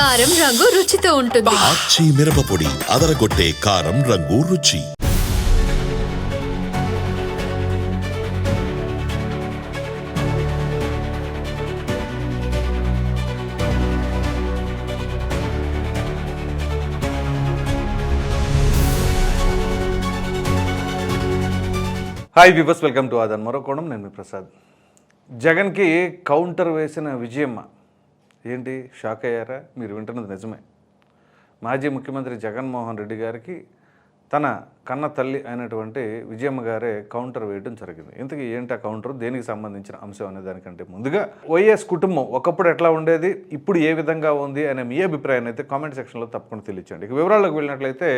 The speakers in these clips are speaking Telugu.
కారం రంగు రుచితో ఉంటుంది. ఆచి మిరపపొడి అదరగొట్టే కారం రంగు రుచి. హాయ్ వివర్స్ వెల్కమ్ టు ఆదన్ మరో కోణం నేను మీ ప్రసాద్. జగన్కి కౌంటర్ వేసిన విజయమ్మ. ఏంటి? షాక్ అయ్యారా? మీరు వింటున్నది నిజమే. మాజీ ముఖ్యమంత్రి జగన్మోహన్ రెడ్డి గారికి తన కన్న తల్లి అయినటువంటి విజయమ్మ గారే కౌంటర్ వేయడం జరిగింది. ఇంతకీ ఏంటి ఆ కౌంటర్? దేనికి సంబంధించిన అంశం అనే దానికంటే ముందుగా వైఎస్ కుటుంబం ఒకప్పుడు ఎట్లా ఉండేది? ఇప్పుడు ఏ విధంగా ఉంది అనే మీ అభిప్రాయాన్ని అయితే కామెంట్ సెక్షన్లో తప్పకుండా తెలియచండి ఇక వివరాల్లోకి వెళ్ళినట్లయితే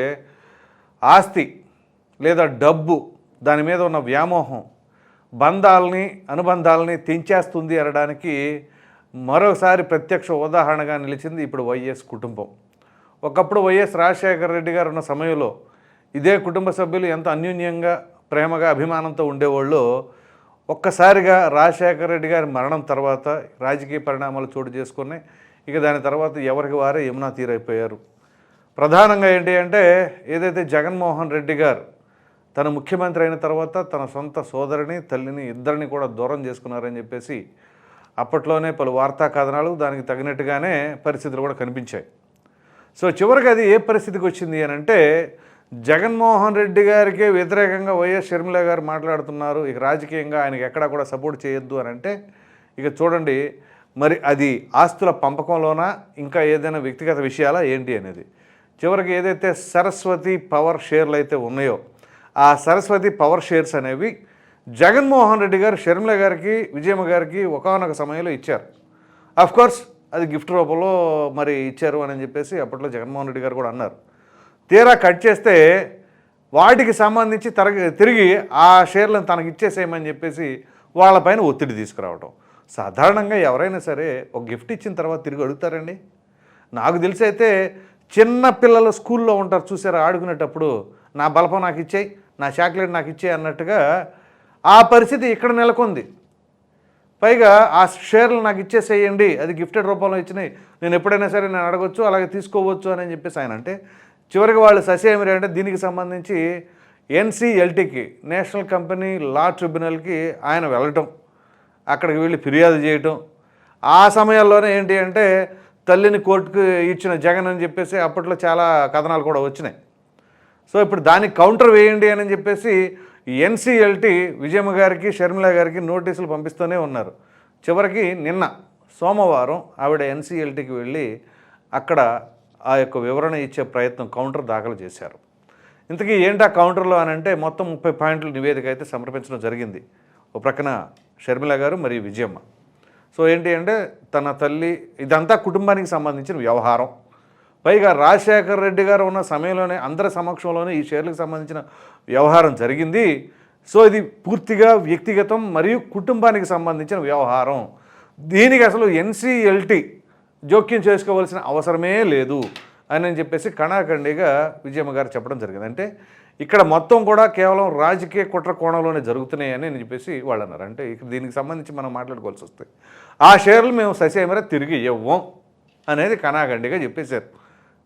ఆస్తి లేదా డబ్బు దాని మీద ఉన్న వ్యామోహం బంధాలని అనుబంధాలని తెంచేస్తుంది అనడానికి మరోసారి ప్రత్యక్ష ఉదాహరణగా నిలిచింది ఇప్పుడు వైఎస్ కుటుంబం. ఒకప్పుడు వైఎస్ రాజశేఖర రెడ్డి గారు ఉన్న సమయంలో ఇదే కుటుంబ సభ్యులు ఎంత అన్యోన్యంగా ప్రేమగా అభిమానంతో ఉండేవాళ్ళు ఒక్కసారిగా రాజశేఖర రెడ్డి గారి మరణం తర్వాత రాజకీయ పరిణామాలు చోటు చేసుకుని ఇక దాని తర్వాత ఎవరికి వారే యమునా తీరైపోయారు. ప్రధానంగా ఏంటి అంటే ఏదైతే జగన్మోహన్ రెడ్డి గారు తన ముఖ్యమంత్రి అయిన తర్వాత తన సొంత సోదరిని తల్లిని ఇద్దరిని కూడా దూరం చేసుకున్నారని చెప్పేసి అప్పట్లోనే పలు వార్తా కథనాలు దానికి తగినట్టుగానే పరిస్థితులు కూడా కనిపించాయి. సో చివరికి అది ఏ పరిస్థితికి వచ్చింది అని అంటే జగన్మోహన్ రెడ్డి గారికే వ్యతిరేకంగా వైఎస్ షర్మిల గారు మాట్లాడుతున్నారు. ఇక రాజకీయంగా ఆయనకి ఎక్కడా కూడా సపోర్ట్ చేయొద్దు అని అంటే ఇక చూడండి మరి అది ఆస్తుల పంపకంలోనా ఇంకా ఏదైనా వ్యక్తిగత విషయాలా ఏంటి అనేది. చివరికి ఏదైతే సరస్వతి పవర్ షేర్లు అయితే ఉన్నాయో ఆ సరస్వతి పవర్ షేర్స్ అనేవి జగన్మోహన్ రెడ్డి గారు షర్మిల గారికి విజయమ్మ గారికి ఒకనొక సమయంలో ఇచ్చారు. అఫ్కోర్స్ అది గిఫ్ట్ రూపంలో మరి ఇచ్చారు అని చెప్పేసి అప్పట్లో జగన్మోహన్ రెడ్డి గారు కూడా అన్నారు. తీరా కట్ చేస్తే వాటికి సంబంధించి తరగ తిరిగి ఆ షేర్లను తనకి ఇచ్చేసేయమని చెప్పేసి వాళ్ళపైన ఒత్తిడి తీసుకురావటం. సాధారణంగా ఎవరైనా సరే ఒక గిఫ్ట్ ఇచ్చిన తర్వాత తిరిగి అడుగుతారండి. నాకు తెలిసి అయితే చిన్న పిల్లలు స్కూల్లో ఉంటారు చూసారా ఆడుకునేటప్పుడు నా బలపం నాకు ఇచ్చేయి నా చాక్లెట్ నాకు ఇచ్చేయి అన్నట్టుగా ఆ పరిస్థితి ఇక్కడ నెలకొంది. పైగా ఆ షేర్లు నాకు ఇచ్చేసేయండి అది గిఫ్టెడ్ రూపంలో ఇచ్చినాయి నేను ఎప్పుడైనా సరే నేను అడగొచ్చు అలాగే తీసుకోవచ్చు అని చెప్పేసి ఆయన అంటే చివరికి వాళ్ళు ససేమిరి అంటే దీనికి సంబంధించి ఎన్సీఎల్టీకి నేషనల్ కంపెనీ లా ట్రిబ్యునల్కి ఆయన వెళ్ళటం అక్కడికి వెళ్ళి ఫిర్యాదు చేయటం. ఆ సమయాల్లోనే ఏంటి అంటే తల్లిని కోర్టుకు ఇచ్చిన జగన్ అని చెప్పేసి అప్పట్లో చాలా కథనాలు కూడా వచ్చినాయి. సో ఇప్పుడు దానికి కౌంటర్ వేయండి అని చెప్పేసి ఎన్సీఎల్టీ విజయమ్మ గారికి షర్మిల గారికి నోటీసులు పంపిస్తూనే ఉన్నారు. చివరికి నిన్న సోమవారం ఆవిడ ఎన్సీఎల్టీకి వెళ్ళి అక్కడ ఆ యొక్క వివరణ ఇచ్చే ప్రయత్నం కౌంటర్ దాఖలు చేశారు. ఇంతకీ ఏంటి ఆ కౌంటర్లో అని అంటే మొత్తం ముప్పై పాయింట్ల నివేదిక అయితే సమర్పించడం జరిగింది. ఓ ప్రక్కన షర్మిల గారు మరియు విజయమ్మ. సో ఏంటి అంటే తన తల్లి ఇదంతా కుటుంబానికి సంబంధించిన వ్యవహారం. పైగా రాజశేఖర రెడ్డి గారు ఉన్న సమయంలోనే అందరి సమక్షంలోనే ఈ షేర్లకు సంబంధించిన వ్యవహారం జరిగింది. సో ఇది పూర్తిగా వ్యక్తిగతం మరియు కుటుంబానికి సంబంధించిన వ్యవహారం. దీనికి అసలు ఎన్సీఎల్టీ జోక్యం చేసుకోవాల్సిన అవసరమే లేదు అని అని చెప్పేసి కణాఖండిగా విజయమ్మ గారు చెప్పడం జరిగింది. అంటే ఇక్కడ మొత్తం కూడా కేవలం రాజకీయ కుట్ర కోణంలోనే జరుగుతున్నాయని అని చెప్పేసి వాళ్ళు అన్నారు. అంటే దీనికి సంబంధించి మనం మాట్లాడుకోవాల్సి వస్తే ఆ షేర్లు మేము ససేమర తిరిగి ఇవ్వం అనేది కణాఖండిగా చెప్పేశారు.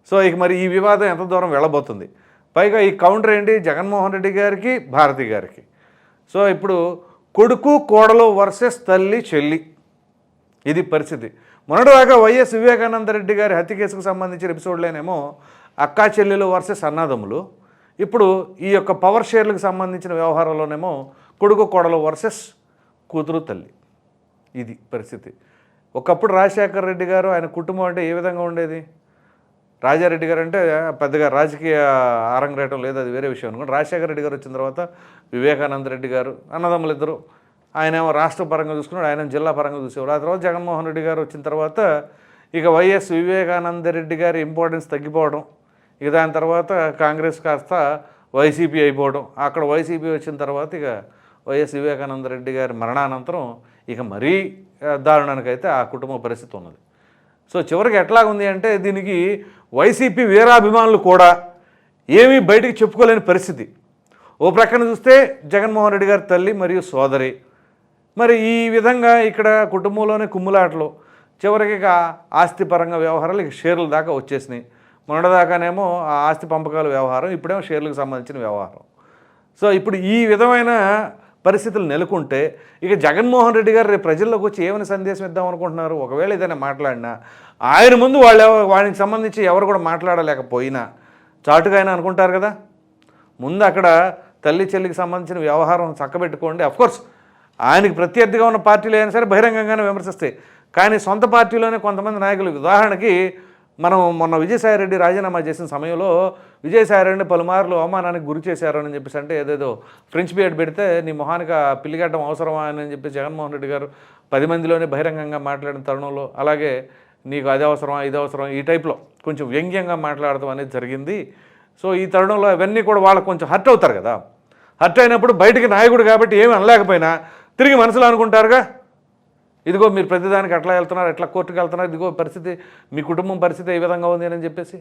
సో ఇక మరి ఈ వివాదం ఎంత దూరం వెళ్ళబోతుంది? పైగా ఈ కౌంటర్ ఏంటి? జగన్మోహన్ రెడ్డి గారికి భారతి గారికి. సో ఇప్పుడు కొడుకు కోడలు వర్సెస్ తల్లి చెల్లి. ఇది పరిస్థితి. మొన్నటిదాకా వైఎస్ వివేకానంద రెడ్డి గారి హత్య కేసుకు సంబంధించిన ఎపిసోడ్లోనేమో అక్కా చెల్లెలు వర్సెస్ అన్నదమ్ములు. ఇప్పుడు ఈ యొక్క పవర్ షేర్లకు సంబంధించిన వ్యవహారంలోనేమో కొడుకు కోడలు వర్సెస్ కూతురు తల్లి. ఇది పరిస్థితి. ఒకప్పుడు రాజశేఖర రెడ్డి గారు ఆయన కుటుంబం అంటే ఏ విధంగా ఉండేది? రాజారెడ్డి గారు అంటే పెద్దగా రాజకీయ ఆరంగరేయటం లేదు అది వేరే విషయం అనుకోండి. రాజశేఖర రెడ్డి గారు వచ్చిన తర్వాత వివేకానంద రెడ్డి గారు అన్నదమ్ములు ఇద్దరు. ఆయన రాష్ట్ర పరంగా చూసుకున్నాడు ఆయన జిల్లా పరంగా చూసేవాడు. ఆ తర్వాత జగన్మోహన్ రెడ్డి గారు వచ్చిన తర్వాత ఇక వైఎస్ వివేకానంద రెడ్డి గారి ఇంపార్టెన్స్ తగ్గిపోవడం ఇక దాని తర్వాత కాంగ్రెస్ కాస్త వైసీపీ అయిపోవడం అక్కడ వైసీపీ వచ్చిన తర్వాత ఇక వైఎస్ వివేకానంద రెడ్డి గారి మరణానంతరం ఇక మరీ దారుణానికి దారుణానికైతే ఆ కుటుంబ పరిస్థితి ఉన్నది. సో చివరికి ఎట్లాగుంది ఉంది అంటే దీనికి వైసీపీ వీరాభిమానులు కూడా ఏమీ బయటకు చెప్పుకోలేని పరిస్థితి. ఓ ప్రక్కన చూస్తే జగన్మోహన్ రెడ్డి గారి తల్లి మరియు సోదరి. మరి ఈ విధంగా ఇక్కడ కుటుంబంలోనే కుమ్ములాటలు చివరికి ఇక ఆస్తిపరంగా వ్యవహారాలు ఇక షేర్ల దాకా వచ్చేసినాయి. మొన్నటిదాకానేమో ఆ ఆస్తి పంపకాల వ్యవహారం ఇప్పుడేమో షేర్లకు సంబంధించిన వ్యవహారం. సో ఇప్పుడు ఈ విధమైన పరిస్థితులు నెలకొంటే ఇక జగన్మోహన్ రెడ్డి గారు రేపు ప్రజల్లోకి వచ్చి ఏమైనా సందేశం ఇద్దాం అనుకుంటున్నారు? ఒకవేళ ఏదైనా మాట్లాడినా ఆయన ముందు వాళ్ళు ఎవ- వానికి సంబంధించి ఎవరు కూడా మాట్లాడలేకపోయినా చాటుగా ఆయన అనుకుంటారు కదా? ముందు అక్కడ తల్లి చెల్లికి సంబంధించిన వ్యవహారం చక్కబెట్టుకోండి. అఫ్కోర్స్ ఆయనకి ప్రత్యర్థిగా ఉన్న పార్టీలు అయినా సరే బహిరంగంగానే విమర్శిస్తాయి. కానీ సొంత పార్టీలోనే కొంతమంది నాయకులు ఉదాహరణకి మనం మొన్న విజయసాయిరెడ్డి రాజీనామా చేసిన సమయంలో విజయసాయిరెడ్డి పలుమార్లు అవమానానికి గురి చేశారు అని చెప్పేసి అంటే ఏదేదో ఫ్రెంచ్ బియడ్ పెడితే నీ మొహానికి ఆ పిల్లిగడ్డం అవసరమా అని చెప్పి జగన్మోహన్ రెడ్డి గారు పది మందిలోనే బహిరంగంగా మాట్లాడిన తరుణంలో అలాగే నీకు అది అవసరమా ఇది అవసరం ఈ టైప్లో కొంచెం వ్యంగ్యంగా మాట్లాడటం అనేది జరిగింది. సో ఈ తరుణంలో అవన్నీ కూడా వాళ్ళకు కొంచెం హర్ట్ అవుతారు కదా. హర్ట్ అయినప్పుడు బయటికి నాయకుడు కాబట్టి ఏమీ అనలేకపోయినా తిరిగి మనసులో అనుకుంటారుగా? ఇదిగో మీరు ప్రతిదానికి అట్లా వెళ్తున్నారు ఎట్లా కోర్టుకు వెళ్తున్నారు ఇదిగో పరిస్థితి మీ కుటుంబం పరిస్థితి ఏ విధంగా ఉంది అని చెప్పేసి.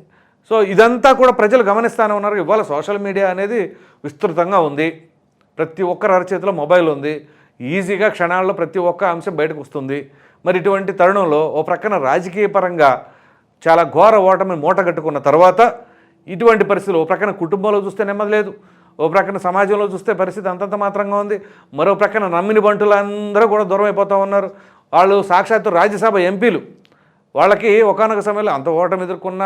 సో ఇదంతా కూడా ప్రజలు గమనిస్తూనే ఉన్నారు. ఇవాళ సోషల్ మీడియా అనేది విస్తృతంగా ఉంది. ప్రతి ఒక్కరి అరచేతిలో మొబైల్ ఉంది. ఈజీగా క్షణాల్లో ప్రతి ఒక్క అంశం బయటకు వస్తుంది. మరి ఇటువంటి తరుణంలో ఓ ప్రక్కన రాజకీయ పరంగా చాలా ఘోర ఓటమి మూట కట్టుకున్న తర్వాత ఇటువంటి పరిస్థితులు ఓ ప్రక్కన కుటుంబంలో చూస్తే నెమ్మది లేదు. ఓ ప్రక్కన సమాజంలో చూస్తే పరిస్థితి అంతంత మాత్రంగా ఉంది. మరో ప్రక్కన నమ్మిన బంటులందరూ కూడా దూరం అయిపోతూ ఉన్నారు. వాళ్ళు సాక్షాత్తు రాజ్యసభ ఎంపీలు. వాళ్ళకి ఒకనొక సమయంలో అంత ఓటమి ఎదుర్కొన్న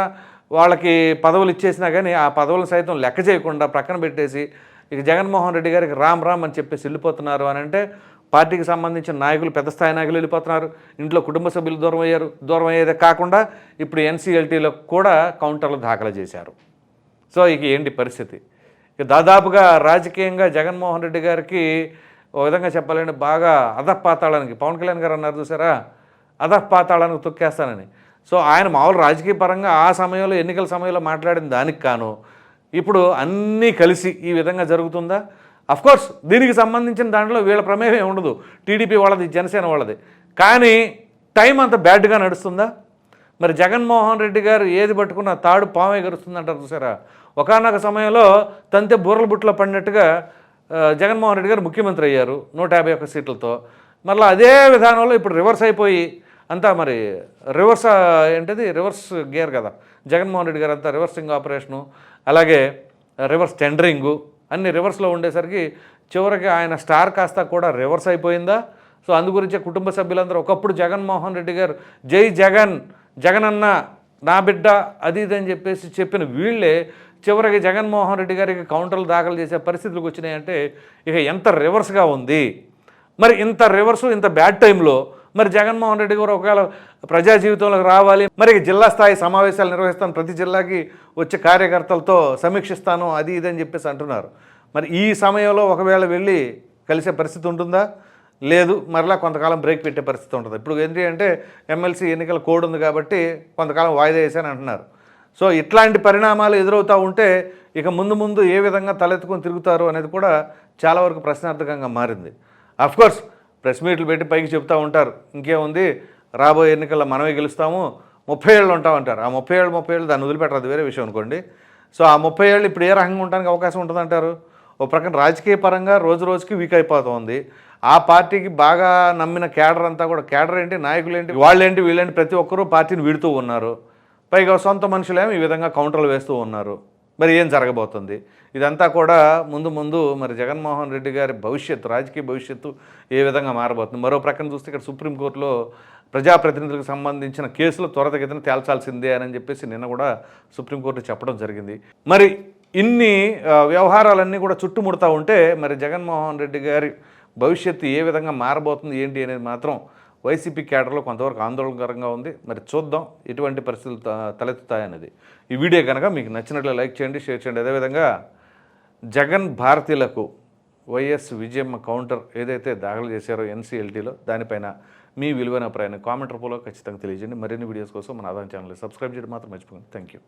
వాళ్ళకి పదవులు ఇచ్చేసినా కానీ ఆ పదవులను సైతం లెక్క చేయకుండా ప్రక్కన పెట్టేసి ఇక జగన్మోహన్ రెడ్డి గారికి రామ్ రామ్ అని చెప్పేసి వెళ్ళిపోతున్నారు అని అంటే పార్టీకి సంబంధించిన నాయకులు పెద్ద స్థాయి నాయకులు వెళ్ళిపోతున్నారు. ఇంట్లో కుటుంబ సభ్యులు దూరం అయ్యారు. దూరం అయ్యేదే కాకుండా ఇప్పుడు ఎన్సీఎల్టీలో కూడా కౌంటర్లు దాఖలు చేశారు. సో ఇక ఏంటి పరిస్థితి? ఇక దాదాపుగా రాజకీయంగా జగన్మోహన్ రెడ్డి గారికి ఓ విధంగా చెప్పాలంటే బాగా అధపాతాళానికి పవన్ కళ్యాణ్ గారు అన్నారు చూసారా? అధపాతాళానికి తొక్కేస్తానని. సో ఆయన మామూలు రాజకీయ పరంగా ఆ సమయంలో ఎన్నికల సమయంలో మాట్లాడిన దానికి కాను ఇప్పుడు అన్నీ కలిసి ఈ విధంగా జరుగుతుందా? అఫ్కోర్స్ దీనికి సంబంధించిన దాంట్లో వీళ్ళ ప్రమేయం ఏమి ఉండదు. టీడీపీ వాళ్ళది జనసేన వాళ్ళది. కానీ టైం అంత బ్యాడ్గా నడుస్తుందా? మరి జగన్మోహన్ రెడ్డి గారు ఏది పట్టుకున్న తాడు పామే గరుస్తుందంటారు చూసారా? ఒకనొక సమయంలో తంతె బూరల బుట్లో పడినట్టుగా జగన్మోహన్ రెడ్డి గారు ముఖ్యమంత్రి అయ్యారు నూట యాభై ఒక్క సీట్లతో. మళ్ళీ అదే విధానంలో ఇప్పుడు రివర్స్ అయిపోయి అంతా మరి రివర్స్ ఏంటిది? రివర్స్ గేర్ కదా. జగన్మోహన్ రెడ్డి గారు అంతా రివర్సింగ్ ఆపరేషను అలాగే రివర్స్ టెండరింగు అన్ని రివర్స్లో ఉండేసరికి చివరికి ఆయన స్టార్ కాస్త కూడా రివర్స్ అయిపోయిందా? సో అందు గురించే కుటుంబ సభ్యులందరూ ఒకప్పుడు జగన్మోహన్ రెడ్డి గారు జై జగన్ జగనన్న నా బిడ్డ అది ఇది అని చెప్పేసి చెప్పిన వీళ్ళే చివరికి జగన్మోహన్ రెడ్డి గారికి కౌంటర్లు దాఖలు చేసే పరిస్థితులకు వచ్చినాయంటే ఇక ఎంత రివర్స్గా ఉంది? మరి ఇంత రివర్సు ఇంత బ్యాడ్ టైంలో మరి జగన్మోహన్ రెడ్డి గారు ఒకవేళ ప్రజా జీవితంలోకి రావాలి మరి జిల్లా స్థాయి సమావేశాలు నిర్వహిస్తాను ప్రతి జిల్లాకి వచ్చే కార్యకర్తలతో సమీక్షిస్తాను అది ఇది అని చెప్పేసి అంటున్నారు. మరి ఈ సమయంలో ఒకవేళ వెళ్ళి కలిసే పరిస్థితి ఉంటుందా? లేదు మరలా కొంతకాలం బ్రేక్ పెట్టే పరిస్థితి ఉంటుంది. ఇప్పుడు ఏంటి అంటే ఎమ్మెల్సీ ఎన్నికల కోడ్ ఉంది కాబట్టి కొంతకాలం వాయిదా వేసాను అంటున్నారు. సో ఇట్లాంటి పరిణామాలు ఎదురవుతూ ఉంటే ఇక ముందు ముందు ఏ విధంగా తలెత్తుకొని తిరుగుతారు అనేది కూడా చాలా వరకు ప్రశ్నార్థకంగా మారింది. అఫ్కోర్స్ ప్రెస్ మీట్లు పెట్టి పైకి చెప్తూ ఉంటారు. ఇంకేముంది? రాబోయే ఎన్నికల్లో మనమే గెలుస్తాము. ముప్పై ఏళ్ళు ఉంటామంటారు. ఆ ముప్పై ఏళ్ళు ముప్పై ఏళ్ళు దాన్ని వదిలిపెట్టరు. అది వేరే విషయం అనుకోండి. సో ఆ ముప్పై ఏళ్ళు ఇప్పుడు ఏ రకంగా ఉండడానికి అవకాశం ఉంటుందంటారు? ఓ ప్రక్కన రాజకీయ పరంగా రోజు రోజుకి వీక్ అయిపోతుంది. ఆ పార్టీకి బాగా నమ్మిన కేడర్ అంతా కూడా కేడర్ ఏంటి? నాయకులు ఏంటి? వాళ్ళేంటి? వీళ్ళేంటి? ప్రతి ఒక్కరూ పార్టీని వీడుతూ ఉన్నారు. పైగా సొంత మనుషులేమో ఈ విధంగా కౌంటర్లు వేస్తూ ఉన్నారు. మరి ఏం జరగబోతుంది? ఇదంతా కూడా ముందు ముందు మరి జగన్మోహన్ రెడ్డి గారి భవిష్యత్తు రాజకీయ భవిష్యత్తు ఏ విధంగా మారబోతుంది? మరో ప్రక్కన చూస్తే ఇక్కడ సుప్రీంకోర్టులో ప్రజాప్రతినిధులకు సంబంధించిన కేసులు త్వరతగతిన తేల్చాల్సిందే అని చెప్పేసి నిన్న కూడా సుప్రీంకోర్టు చెప్పడం జరిగింది. మరి ఇన్ని వ్యవహారాలన్నీ కూడా చుట్టుముడతా ఉంటే మరి జగన్మోహన్ రెడ్డి గారి భవిష్యత్తు ఏ విధంగా మారబోతుంది ఏంటి అనేది మాత్రం వైసీపీ కేడర్లో కొంతవరకు ఆందోళనకరంగా ఉంది. మరి చూద్దాం ఎటువంటి పరిస్థితులు త- తలెత్తుతాయనేది. ఈ వీడియో కనుక మీకు నచ్చినట్లు లైక్ చేయండి షేర్ చేయండి. అదేవిధంగా జగన్ భారతీయులకు వైఎస్ విజయమ్మ కౌంటర్ ఏదైతే దాఖలు చేశారో ఎన్సీఎల్టీలో దానిపైన మీ విలువైన ప్రయాణం కామెంట్ రూపంలో ఖచ్చితంగా తెలియజేయండి. మరిన్ని వీడియోస్ కోసం మన ఆదాయం ఛానల్ సబ్స్క్రైబ్ చేయడం మాత్రం మర్చిపోకండి. Thank you